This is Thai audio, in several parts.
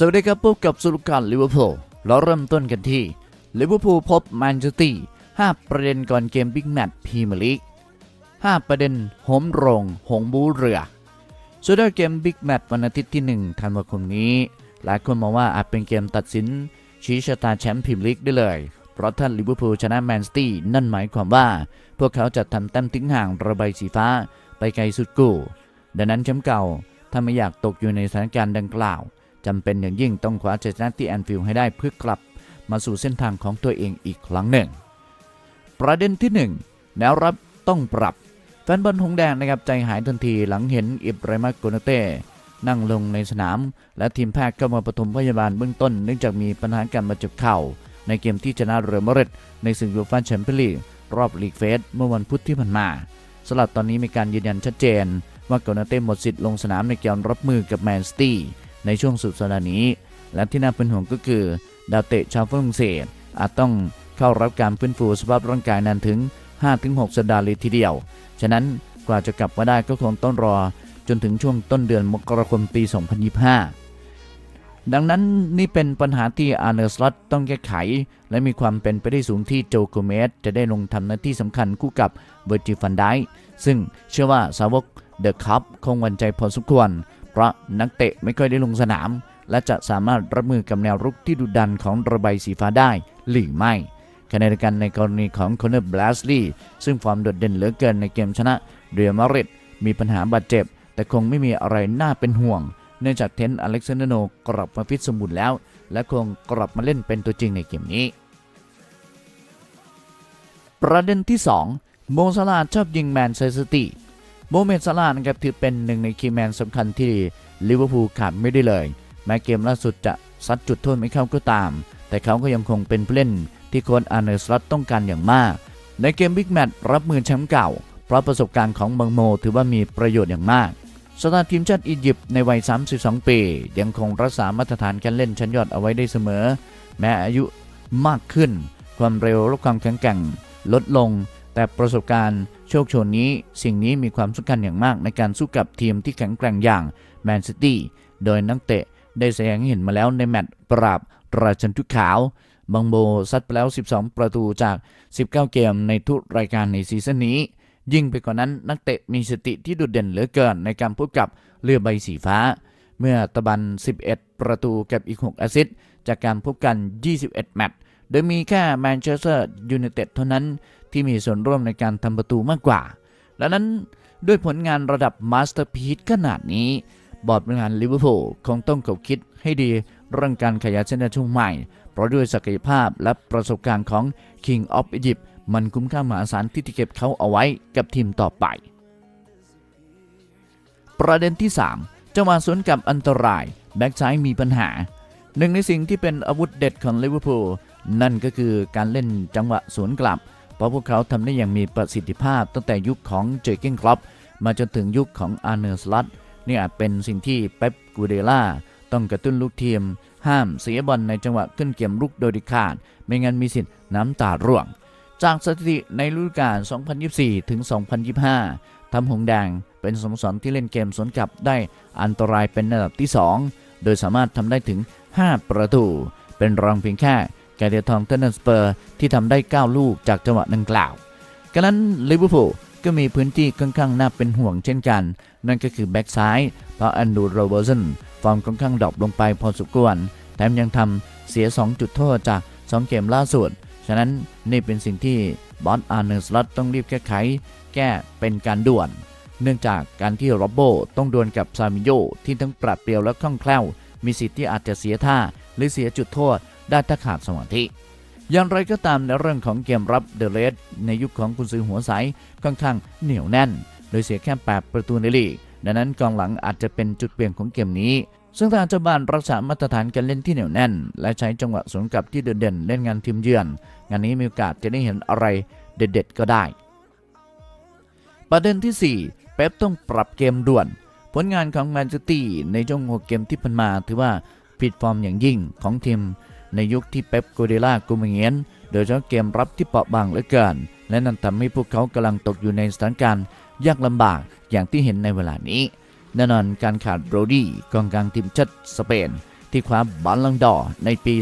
สวัสดีครับพบกับสุลการลิเวอร์พูลเราเริ่มต้นกันที่ลิเวอร์พูลพบแมนเชสเตอร์5ประเด็นก่อนเกมบิ๊กแมตช์พรีเมียร์ลีก5ประเด็นโหมโรง หงบูเรือส่วนด้วยเกมบิ๊กแมตช์วันอาทิตย์ที่1ธันวาคมนี้ หลายคนมองว่าอาจเป็นเกมตัดสิน ชี้ชะตาแชมป์พรีเมียร์ลีกได้เลย เพราะถ้าลิเวอร์พูลชนะแมนซิตี้นั่นหมายความว่า พวกเขาจะทำแต้มทิ้งห่างระบายสีฟ้าไปไกลสุดกูดังนั้นแชมป์เก่าถ้าไม่อยากตกอยู่ในสถานการณ์ดังกล่าว จำเป็นอย่างยิ่งต้องคว้าชัยชนะที่แอนฟิลด์ให้ได้เพื่อกลับมาสู่เส้นทางของตัวเองอีกครั้งหนึ่ง ประเด็นที่ 1 แนวรับต้องปรับ แฟนบอลหงแดงนะครับใจหายทันทีหลังเห็นอิบราฮิมโกนาเต้นั่งลงในสนาม และทีมแพทย์เข้ามาปฐมพยาบาลเบื้องต้นเนื่องจากมีปัญหาการบาดเจ็บเข่า ในเกมที่ชนะเรอัลมาดริดในศึกยูฟ่าแชมเปี้ยนลีกรอบลีกเฟสเมื่อวันพุธที่ผ่านมาสำหรับตอนนี้มีการยืนยันชัดเจน ว่าโกนาเต้หมดสิทธิ์ลงสนามในเกมรับมือกับแมนซิตี้ ในช่วงสุดสัปดาห์นี้ และที่น่าเป็นห่วงก็คือ ดาวเตะชาวฝรั่งเศส อาจต้องเข้ารับการฟื้นฟูสภาพร่างกายนานถึง 5-6 สัปดาห์เลยทีเดียว ฉะนั้นกว่าจะกลับมาได้ก็คงต้องรอจนถึงช่วงต้นเดือนมกราคมปี 2025 ดังนั้นนี่เป็นปัญหาที่อาร์เนอร์สลอตต้องแก้ไข และมีความเป็นไปได้สูงที่โจโกเมสจะได้ลงทำหน้าที่สำคัญคู่กับเวอร์จิฟันไดซึ่งเชื่อว่าสาวกเดอะคัพคงหวันใจพอสมควร ราะนักเตะไม่ค่อยได้ลงสนาม และจะสามารถรับมือกับแนวรุกที่ดุดันของระบายสีฟ้าได้หรือไม่ขณะเดียวกันในกรณีของคอนเนอร์บลัสลีย์ซึ่งฟอร์มโดดเด่นเหลือเกินในเกมชนะเรียมาริดมีปัญหาบาดเจ็บ แต่คงไม่มีอะไรน่าเป็นห่วง เนื่องจากเทนต์อเล็กซานเดโนกลับมาฟิตสมบูรณ์แล้ว และคงกลับมาเล่นเป็นตัวจริงในเกมนี้ ประเด็นที่ 2 โมซาลาชอบยิงแมนเชสเตอร์ โมเมดซาลาห์นะครับถือเป็นหนึ่งในคีย์แมนสำคัญที่ลิเวอร์พูลขาดไม่ได้เลย แม้เกมล่าสุดจะซัดจุดโทษไม่เข้าก็ตาม แต่เขาก็ยังคงเป็นผู้เล่นที่โค้ชอาร์เนอร์สล็อตต้องการอย่างมาก ในเกมบิ๊กแมตช์รับมือแชมป์เก่า เพราะประสบการณ์ของบังโม ถือว่ามีประโยชน์อย่างมากสตาร์ทีมชาติอียิปต์ในวัย 32 ปี ยังคงรักษามาตรฐานการเล่นชั้นยอดเอาไว้ได้เสมอ แม้อายุมากขึ้น ความเร็วและความแข็งแกร่งลดลง แต่ประสบการณ์ โชคโชนนี้ สิ่งนี้มีความสำคัญอย่างมากในการสู้กับทีมที่แข็งแกร่งอย่างแมนซิตี้โดยนักเตะได้แสดงให้เห็นมาแล้วในแมตช์ปราบราชันทุกขาวบังโบซัดไปแล้ว 12 ประตูจาก 19 เกมในทุกรายการในซีซั่นนี้ ยิ่งไปกว่านั้นนักเตะมีสติที่โดดเด่นเหลือเกินในการพบกับเรือใบสีฟ้า เมื่อตะบัน 11 ประตูกับอีก 6 แอสซิสต์จากการพบกัน 21 แมตช์โดยมีแค่แมนเชสเตอร์ยูไนเต็ดเท่านั้น ที่มีส่วนร่วมในการทำประตูมากกว่า และนั้นด้วยผลงานระดับมาสเตอร์พีซขนาดนี้ บอร์ดบริหารลิเวอร์พูลคงต้องกบคิดให้ดีเรื่องการขยายเส้นช่วงใหม่ เพราะด้วยศักยภาพและประสบการณ์ของ King of Egypt มันคุ้มค่ามหาศาลที่จะเก็บเขาเอาไว้กับทีมต่อไป ประเด็นที่ 3 จังหวะสวนกลับอันตราย แบ็กซ้ายมีปัญหา หนึ่งในสิ่งที่เป็นอาวุธเด็ดของลิเวอร์พูลนั่นก็คือการเล่นจังหวะสวนกลับ เพราะพวกเขาทำได้อย่างมีประสิทธิภาพตั้งแต่ยุคของเจอร์เกนครอปมาจนถึงยุคของอาร์เนอร์สลัตนี่อาจเป็นสิ่งที่เป๊ปกูเดล่าต้องกระตุ้นลูกทีม ห้ามเสียบอลในจังหวะขึ้นเกมลุกโดยด็ดขาด ไม่งั้นมีสิทธิ์น้ำตาร่วง จากสถิติในฤดูกาล 2024 ถึง 2025 ทำหงแดงเป็นสโมสรที่เล่นเกมสวนกลับได้อันตรายเป็นอันดับที่ 2 โดยสามารถทำได้ถึง 5 ประตู เป็นรองเพียงแค่ แกเดียทองเทนเนสเปอร์ที่ทำได้ 9 ลูกจากจังหวะดังกล่าวกระนั้นลิเวอร์พูลก็มีพื้นที่ค่อนข้างน่าเป็นห่วงเช่นกัน นั่นก็คือแบ็กซ้าย เพราะแอนดูโรเบอร์สันฟอร์มค่อนข้างดรอปลงไปพอสมควรแถมยังทำเสีย 2 จุดโทษจาก 2 เกมล่าสุด ฉะนั้นนี่เป็นสิ่งที่บอสอาร์เนอร์สล็อตต้องรีบแก้ไข แก้เป็นการด่วน เนื่องจากการที่โรบโบต้องดวลกับซามิโยที่ทั้งปราดเปรียวและคล่องแคล่ว มีสิทธิ์ที่อาจจะเสียท่า หรือเสียจุดโทษ ได้ถ้าขาดสมาธิ อย่างไรก็ตามในเรื่องของเกมรับเดอะเรสในยุคของกุนซือหัวใสค่อนข้างเหนียวแน่น โดยเสียแค่ 8 ประตูในลีก ดังนั้นกองหลังอาจจะเป็นจุดเปลี่ยนของเกมนี้ ซึ่งทางเจ้าบ้านรักษามาตรฐานการเล่นที่เหนียวแน่น และใช้จังหวะสวนกลับที่เด่นเล่นงานทีมเยือน งานนี้มีโอกาสจะได้เห็นอะไรเด็ดๆก็ได้ ประเด็นที่ 4 เป๊ปต้องปรับเกมด่วน ผลงานของแมนเชสเตอร์ในช่วง6เกมที่ผ่านมาถือว่าผิดฟอร์มอย่างยิ่งของทีม ในยุคที่เป๊ปโกเดล่ากูมเงียนโดยเฉพาะเกมรับที่เปราะบางเหลือเกิน และนั่นทำให้พวกเขากำลังตกอยู่ในสถานการณ์ยากลำบากอย่างที่เห็นในเวลานี้แน่นอนการขาดโรดี้กองกลางทีมชาติสเปน ที่คว้าบอลลังดอในปี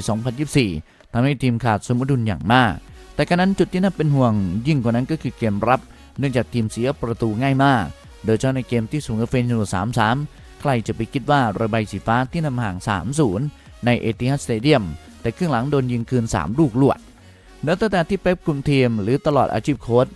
2024 ทำให้ทีมขาดสมดุลอย่างมาก แต่การนั้นจุดที่น่าเป็นห่วงยิ่งกว่านั้นก็คือเกมรับ เนื่องจากทีมเสียประตูง่ายมาก โดยเฉพาะในเกมที่สูงกับเฟนอยู่3-3 ใครจะไปคิดว่าระบายสีฟ้าที่นำห่าง 3-0 ในเอติฮัดสเตเดียม แต่ครึ่งหลังโดนยิงคืน 3 ลูกลวดแล้วตั้งแต่ที่เป๊ปคุมทีมหรือตลอดอาชีพโค้ช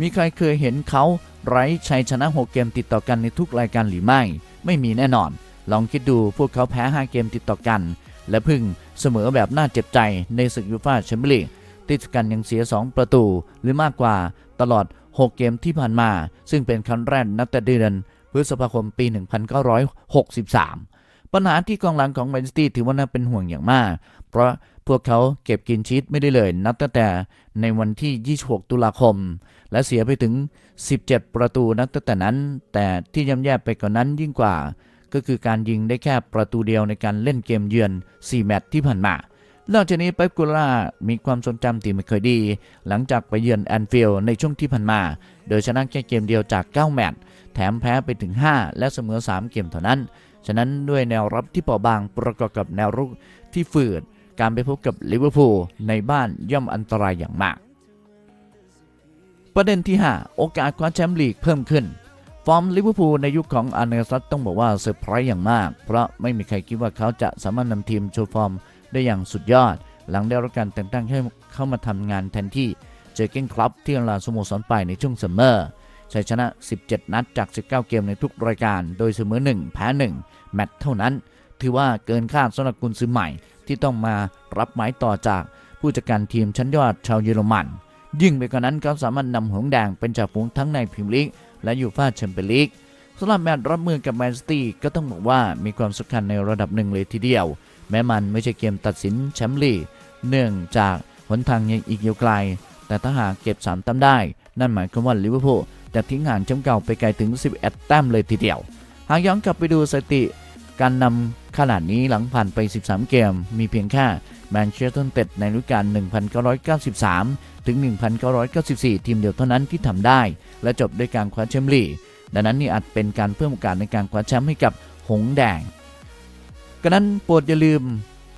มีใครเคยเห็นเขาไร้ชัยชนะ 6 เกมติดต่อกันในทุกรายการหรือไม่ ไม่มีแน่นอน ลองคิดดูพวกเขาแพ้ 5 เกมติดต่อกัน และพึ่งเสมอแบบน่าเจ็บใจในศึกยูฟ่าแชมเปี้ยนลีกติดกันยังเสีย 2 ประตูหรือมากกว่าตลอด 6 เกมที่ผ่านมา ซึ่งเป็นครั้งแรกนับแต่เดือนพฤษภาคมปี 1963 ปัญหาที่กองหลังของแมนซิตี้ถือว่าน่าเป็นห่วงอย่างมาก เพราะพวกเขาเก็บกินชีตไม่ได้เลย นับตั้งแต่ในวันที่ 26 ตุลาคม และเสียไปถึง 17 ประตูนับตั้งแต่นั้น แต่ที่ย่ำแย่ไปกว่านนั้นยิ่งกว่า ก็คือการยิงได้แค่ประตูเดียวในการเล่นเกมเยือน 4 แมตช์ที่ผ่านมานอกจากนี้เป๊ปกูล่ามีความทรงจำที่ไม่เคยดี หลังจากไปเยือนแอนฟิลด์ในช่วงที่ผ่านมา โดยชนะแค่เกมเดียวจาก 9 แมตช์แถมแพ้ไปถึง 5 และเสมอ 3 เกมเท่านั้น ฉะนั้นด้วยแนวรับที่เปราะบางประกอบกับแนวรุกที่ฝืด การไปพบกับลิเวอร์พูลในบ้านย่อมอันตรายอย่างมาก ประเด็นที่ 5 โอกาสคว้าแชมป์ลีกเพิ่มขึ้น ฟอร์มลิเวอร์พูลในยุคของอาร์เนสตัตต้องบอกว่าเซอร์ไพรส์อย่างมาก เพราะไม่มีใครคิดว่าเขาจะสามารถนำทีมโชว์ฟอร์มได้อย่างสุดยอด หลังได้รับการแต่งตั้งให้เข้ามาทำงานแทนที่เจอเก้นคลับที่ลาสโมสรไปในช่วงซัมเมอร์ ชัยชนะ 17 นัดจาก 19 เกมในทุกรายการ โดยเสมอ 1 แพ้ 1 แมตช์เท่านั้น ถือว่าเกินคาดสำหรับกุนซือใหม่ ที่ต้องมารับไม้ต่อจากผู้จัดการทีมชั้นยอดชาวเยอรมัน ยิ่งไปกว่านั้นเขาสามารถนำหงแดงเป็นจ่าฝูงทั้งในพรีเมียร์ลีกและยูฟ่าแชมเปี้ยนลีกสำหรับแมตช์รับมือกับแมนซิตี้ก็ต้องบอกว่ามีความสำคัญในระดับหนึ่งเลยทีเดียว แม้มันไม่ใช่เกมตัดสินแชมป์ลีกเนื่องจากหนทางยังอีกยาวไกล แต่ถ้าหากเก็บ3แต้มได้ นั่นหมายความว่าลิเวอร์พูล จะทิ้งห่างแชมป์เก่าไปไกลถึง 11 แต้มเลยทีเดียว หากย้อนกลับไปดูสถิติการนำขนาดนี้หลังผ่านไป 13 เกม มีเพียงแค่แมนเชสเตอร์เต็ดในฤดูกาล 1993 ถึง 1994 ทีมเดียวเท่านั้นที่ทำได้ และจบด้วยการคว้าแชมป์ลีกดังนั้นนี่อาจเป็นการเพิ่มโอกาสในการคว้าแชมป์ให้กับหงแดงก็นั้นโปรดอย่าลืม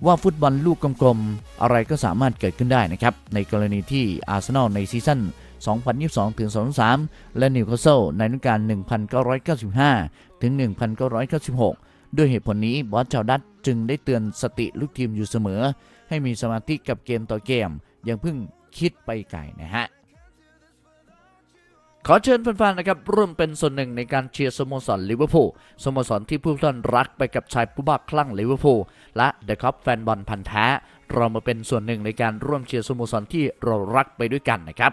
ว่าฟุตบอลลูกกลมๆ อะไรก็สามารถเกิดขึ้นได้นะครับ ในกรณีที่อาร์เซนอลในซีซั่น 2022-23 และนิวคาสเซิลในฤดูกาล 1995 ถึง 1996 ด้วยเหตุผลนี้บอสชาวดัตจึงได้เตือนสติลูกทีมอยู่เสมอ ให้มีสมาธิกับเกมต่อเกม อย่าเพิ่งคิดไปไกลนะฮะขอเชิญแฟนๆ นะครับร่วมเป็นส่วนหนึ่งในการเชียร์สโมสรลิเวอร์พูลสโมสรที่ผู้ท่านรักไปกับชายผู้บ้าคลั่งลิเวอร์พูลและเดอะคัพแฟนบอลพันธ์แท้ เรามาเป็นส่วนหนึ่งในการร่วมเชียร์สโมสรที่เรารักไปด้วยกันนะครับ